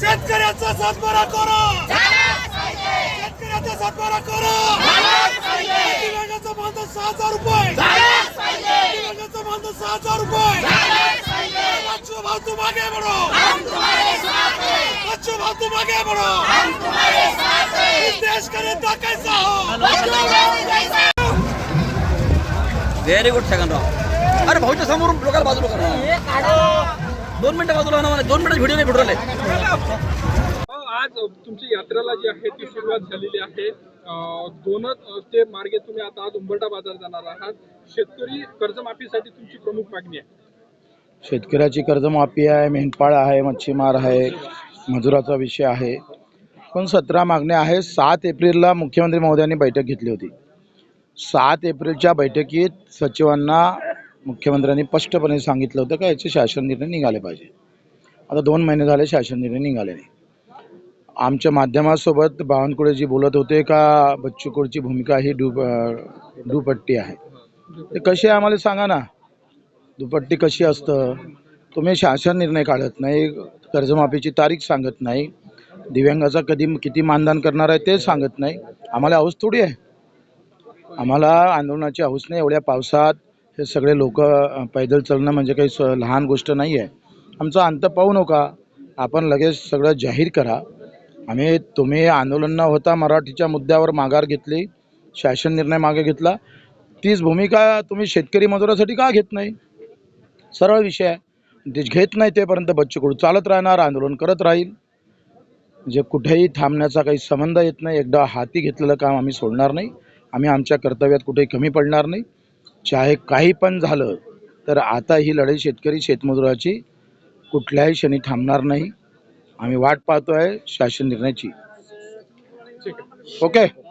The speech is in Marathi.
शेतकऱ्याचा सातबारा करा. शेतकऱ्याचा सातबारा करा. दिव्यांगाचा मानधन सहा हजार रुपये. दिव्यांगाचा मानधन सहा हजार रुपये. तुम आगे बढ़ो बच्चू भाऊ तुम आगे बढ़ो इस देश का नेता कैसा हो व्हेरी गुड सेकंडराव अरे भाऊच्या समोरून लोकांना बाजूला करा. दोन मिनिटं बाजूला मला दोन मिनिटं व्हिडिओ नाही भेटू राहिले. अ, आज तुमची यात्रेला जी आहे ती सुरुवात झालेली आहे. दोनच ते मार्गे तुम्ही आता आज उंबरठा बाजार जाणार आहात. शेतकरी कर्जमाफीसाठी तुमची प्रमुख मागणी आहे. शेतकऱ्याची कर्जमाफी आहे मेंढपाळ आहे मच्छीमार आहे मजुराचा विषय आहे. पण सतरा मागण्या आहे सात एप्रिलला मुख्यमंत्री महोदयांनी बैठक घेतली होती. सात एप्रिलच्या बैठकीत सचिवांना मुख्यमंत्र्यांनी स्पष्टपणे सांगितलं होतं का याचे शासन निर्णय निघाले पाहिजे. आता दोन महिने झाले शासन निर्णय निघाले नाही. आमच्या माध्यमासोबत बावनकुळेजी बोलत होते का बच्चूकुळची भूमिका ही डुप दुपट्टी आहे. ते कशी आहे आम्हाला सांगा ना. दुपट्टी कशी असतं? तुम्ही शासन निर्णय काढत नाही कर्जमाफीची तारीख सांगत नाही दिव्यांगाचा कधी किती मानधन करणार आहे ते सांगत नाही. आम्हाला हौस थोडी आहे. आम्हाला आंदोलनाची हौस नाही एवढ्या पावसात हे सगळे लोक पैदल चालणं म्हणजे काही स लहान गोष्ट नाही आहे आमचा अंत पाहू नका. आपण लगेच सगळं जाहीर करा. आम्ही तुम्ही आंदोलन न होता मराठीच्या मुद्द्यावर माघार घेतली शासन निर्णय मागे घेतला. तीच भूमिका तुम्ही शेतकरी मजुरासाठी का घेत नाही? सरळ विषय आहे. घेत नाही तेपर्यंत बच्चू कडू चालत राहणार आंदोलन करत राहील. म्हणजे कुठेही थांबण्याचा काही संबंध येत नाही. एकदा हाती घेतलेलं काम आम्ही सोडणार नाही. आम्ही आमच्या कर्तव्यात कुठेही कमी पडणार नाही. चाहे काही पण झालं तर आता ही लढाई शेतकरी शेतमजुराची कुठल्याही क्षणी थांबणार नाही. आम्ही वाट पाहतो आहे शासन निर्णयाची. ओके